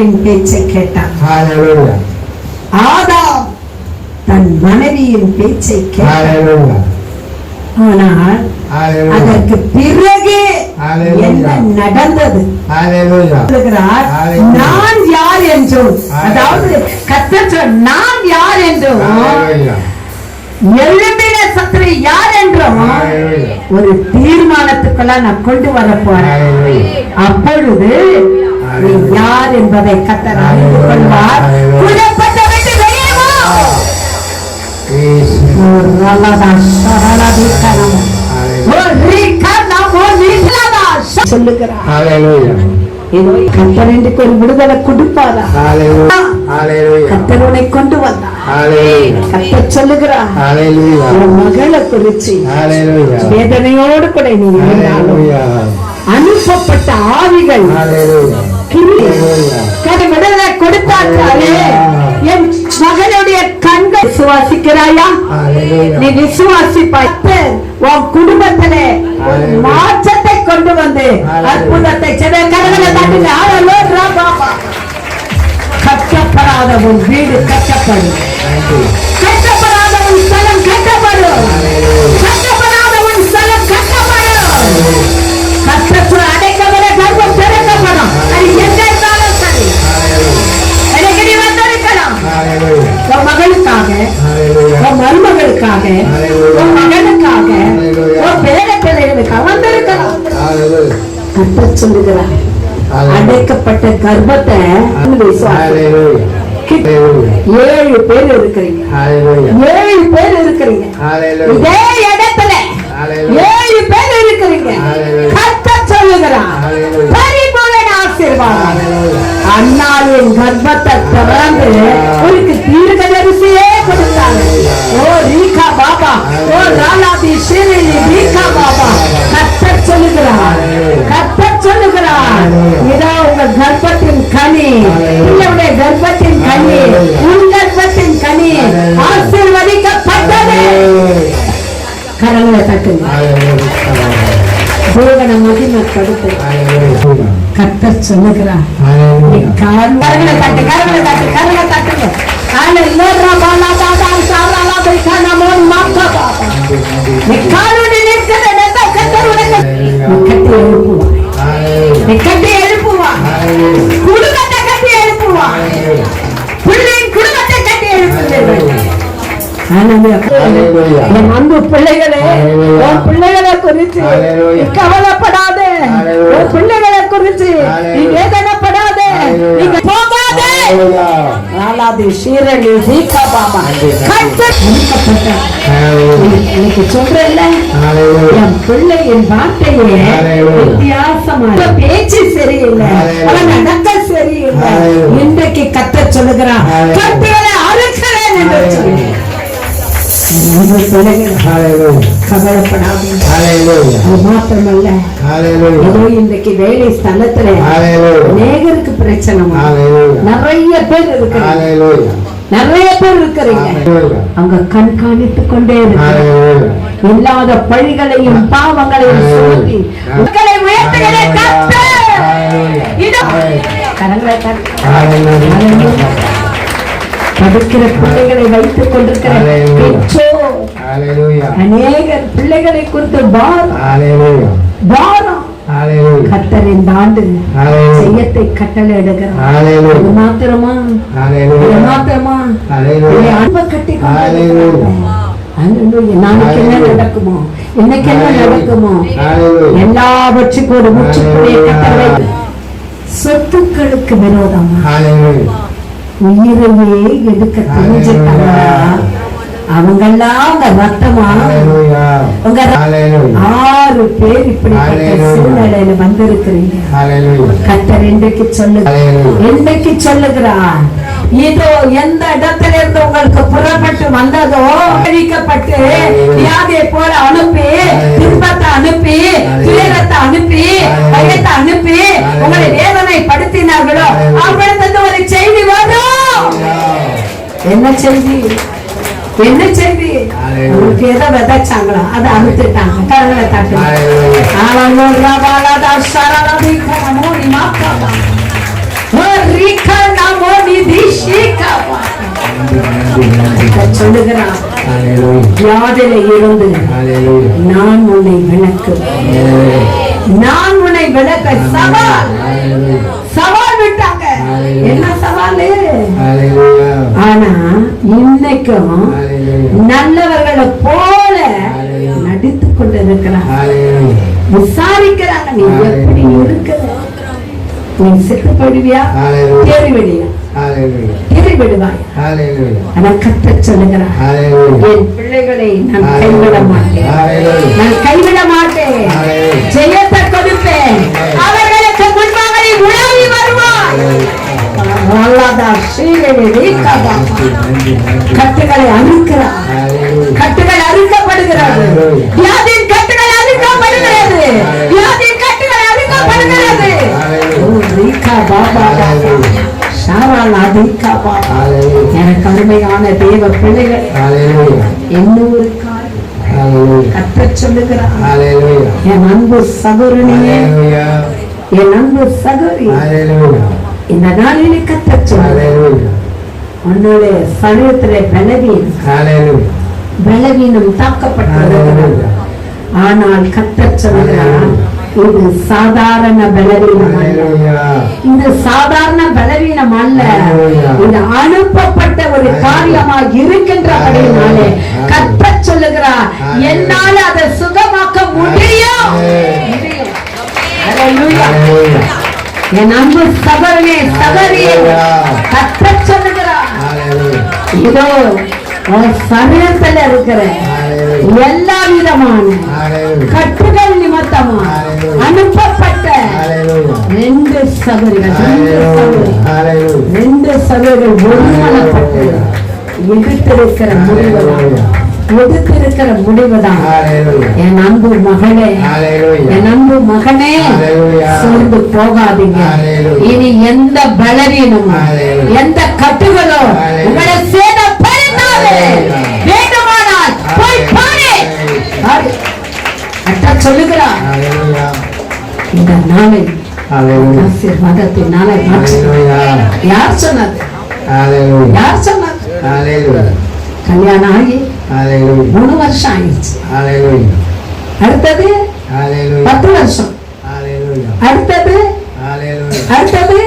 மனைவியின் பேச்சை கேட்டான். ஆதாம் தன் மனைவியின் பேச்சை கேட்டான். ஆனால். அதற்கு பிறகு. என்ன நடந்தது. நான் யார் என்றும் அதாவது கத்தர் சொல், நான் யார் என்றும். எழும்பின சத்துரு யார் என்றும். ஒரு தீர்மானத்துக்குள்ள நான் கொண்டு வர போறேன். அப்பொழுது நீ யார் என்பதை கத்தர் அறிந்து கொள்வார். குணப்பட்ட விட்டு வெளியே வா. விடுதலை கொடுப்பாரா Hallelujah. Hallelujah. கத்தர் உன்னை கொண்டு Hallelujah. கத்தர் சொல்லுகிறார் மகளை குறிச்சு. வேதனையோடு கூட நீ. அனுப்பப்பட்ட ஆவிகள் Hallelujah. கொடுத்தார்களே என் மகனுடைய கண்கள் விசுவாசிக்கிறாயா நீ விசுவாசிப்பாய் உன் குடும்பத்திலே மாற்றத்தை கொண்டு வந்து அற்புதத்தை கடவுளை கட்டப்படாத உன் வீடு கட்டப்படும் கட்டப்படாத உன் ஸ்தலம் மருமகளுக்காக உன் மகனுக்காக உன் பேர பிள்ளைகளுக்காக Hallelujah. கட்ட சொல்லுகிறார். அடைக்கப்பட்ட கர்ப்பத்தை. ஏழு பேர் இருக்கிறீங்க. ஏழு பேர் இருக்கிறீங்க. இதே இடத்துல. ஏழு பேர் இருக்கிறீங்க. கத்த சொல்லுகிறார். பரிபூரண ஆசீர்வாதம். அண்ணாவின் கர்ப்பத்தை திறந்து கத்தர் சொல்லுகிறார் கத்தர் சொல்லுகிறார் இதோ உங்க கர்ப்பத்தின் கனி உங்களுடைய கர்ப்பத்தின் கனி உன் கர்ப்பத்தின் கனி ஆசீர்வதிக்கப்பட்டது கரங்களை தட்டுங்க. தேவன மகிமைப்படுத்து. கத்தர் சொல்லுகிறார். கால் கரங்களை தட்டு கரங்களை தட்டு கரங்களை தட்டுங்க ஹalleluya பாலா பாலா மோன் மாக்கா காலோடு நிற்கிற நேரத்தை கத்தர் உனக்கு கட்டி. நீ கட்டி Hallelujah. குடும்பத்தை கட்டி. பிள்ளையின் கட்டி அன்பு பிள்ளைகளே Hallelujah. உன் பிள்ளைகளை குறித்து. நீ கவலைப்படாதே Hallelujah. உன் பிள்ளைகளை குறித்து நீ Hallelujah. வேதனைப்படாதே. நீங்க பாபா கர்த்தர் அனுப்பப்பட்டார். Hallelujah. எனக்கு சொல்றேன்ல. என் வார்த்தையே Hallelujah. வித்தியாசமா இருக்கு. பேச்சு சரியில்லை நடக்க சரியில்லை. இன்றைக்கு கத்த சொல்லுகிறான் அறுக்கிறேன் என்று. சொல்லி Hallelujah. கவலைப்படாதீங்க Hallelujah. அது மாத்திரமல்ல. ஏதோ இன்றைக்கு வேலை ஸ்தலத்துல Hallelujah. அநேகருக்கு பிரச்சனை வரும். Hallelujah. நிறைய பேர் இருக்கிறீங்க. நிறைய பேர் இருக்கிறீங்க. அவங்க கொண்டே இருக்கிறாங்க. இல்லாத பழிகளையும் பாவங்களையும் சுமத்தி உங்களை உயர்த்துகிற கரங்களை தட்டி. படிக்கிற பிள்ளைகளை வைத்துக் கொண்டிருக்கிற. அநேகர் பிள்ளைகளை குறித்து பாரம். பாரம் இந்த ஆண்டு. செய்யத்தை கட்டளை எடுக்கிறார். மாத்திரமா. மாத்திரமா. அன்பை கட்டி. நாளைக்கு என்ன. நடக்குமோ இன்னைக்கு என்ன நடக்குமோ. எல்லாவற்றுக்கும் ஒரு முற்றுப்புள்ளியை கட்டளை சொத்துக்களுக்கு விரோதமா. உயிரையே எடுக்க தெரிஞ்சுட்டாங்களா அவங்கெல்லாம் ரத்தமா. உங்க ர- Hallelujah. ஆறு பேர் இப்படிப்பட்ட Hallelujah. சூழ்நிலையில வந்திருக்கிறீங்க. கத்தர் இன்றைக்கு சொல்லு. இன்றைக்கு சொல்லுகிறார். இதோ எந்த இடத்துல இருந்து உங்களுக்கு புறப்பட்டு வந்ததோ அழிக்கப்பட்டு வியாதியை போல அனுப்பி துன்பத்தை அனுப்பி துயரத்தை அனுப்பி பயத்தை அனுப்பி உங்களை வேதனைப்படுத்தினார்களோ அவங்களுக்கு ஒரு செய்தி வரும். என்ன செய்தி? என்ன செய்தி உங்களுக்கு எதை விதைச்சாங்களோ அதை அறுத்துட்டாங்க கடவுளை தட்டு சொல்லுகிறான் வியாதியில இருந்து நான் உன்னை விளக்குவேன் நான் உன்னை விளக்க சவால் விட்டாங்க என்ன சவாலு ஹalleluya நல்லவர்களை போல கொண்டிருக்கிறாங்க ஹalleluya விசாரிக்கிறாங்க நீ எப்படி இருக்கிற? நீ செத்து போயிடுவியா ஹalleluya தேறி விடியா ஹalleluya தேறி விடுவாய் ஹalleluya ஆனா கத்த சொல்லுகிறான் ஹalleluya என் பிள்ளைகளை நான் கைவிட மாட்டேன் ஹalleluya நான் கைவிட மாட்டேன் ஹalleluya ஜெயத்தை கொடுப்பேன். கட்டுகளை அறுக்கிறார் கட்டுகள் அறுக்கப்படுகிறது. வியாதியின் கட்டுகள் அறுக்கப்படுகிறது. வியாதியின் கட்டுகள் அறுக்கப்படுகிறது. எனக்கு அருமையான தேவ பிள்ளைகள். இன்னொரு கத்த சொல்லுகிறார் என் அன்பு ஹalleluya என் அன்பு சகோதரி. இந்த நாளிலே கத்த உன்னுடைய சரீரத்திலே பலவீனம். பலவீனம் தாக்கப்பட்டிருக்கிறது. ஆனால் கத்தச் சொல்கிறார் இது சாதாரண பலவீனம் இது சாதாரண பலவீனம் அல்ல. இது அனுப்பப்பட்ட ஒரு காரியமாக இருக்கின்றபடினாலே கத்தச் சொல்லுகிறார் என்னால் அதை சுகமாக்க முடியும். என் அன்பு சகோதரனே சகோதரியே சொல்லுகிறார். ஹalleluya. இதோ உன் சரீரத்துல இருக்கிற எல்லா விதமான கட்டுகள் நிமித்தமா அனுப்பப்பட்ட ரெண்டு சகோதரிகள் ரெண்டு சகோதரிகள் ஒருமனப்பட்டு எதிர்த்திருக்கிற முடிவுதான் எதிர்த்திருக்கிற முடிவுதான். ஹalleluya. என் அன்பு மகளே என் அன்பு மகனே. சோர்ந்து போகாதீங்க. இனி எந்த Hallelujah. எந்த கட்டுகளோ. உங்களை சேதப்படுத்தாது Hallelujah. வேண்டுமானால் போய் பாரு. அத்தா சொல்லுகிறார் இந்த நாளை யார் சொன்னது? யார் சொன்னது? கல்யாணம் ஆகி மூணு வருஷம் ஆயிடுச்சு. அடுத்தது பத்து வருஷம். அடுத்தது அடுத்தது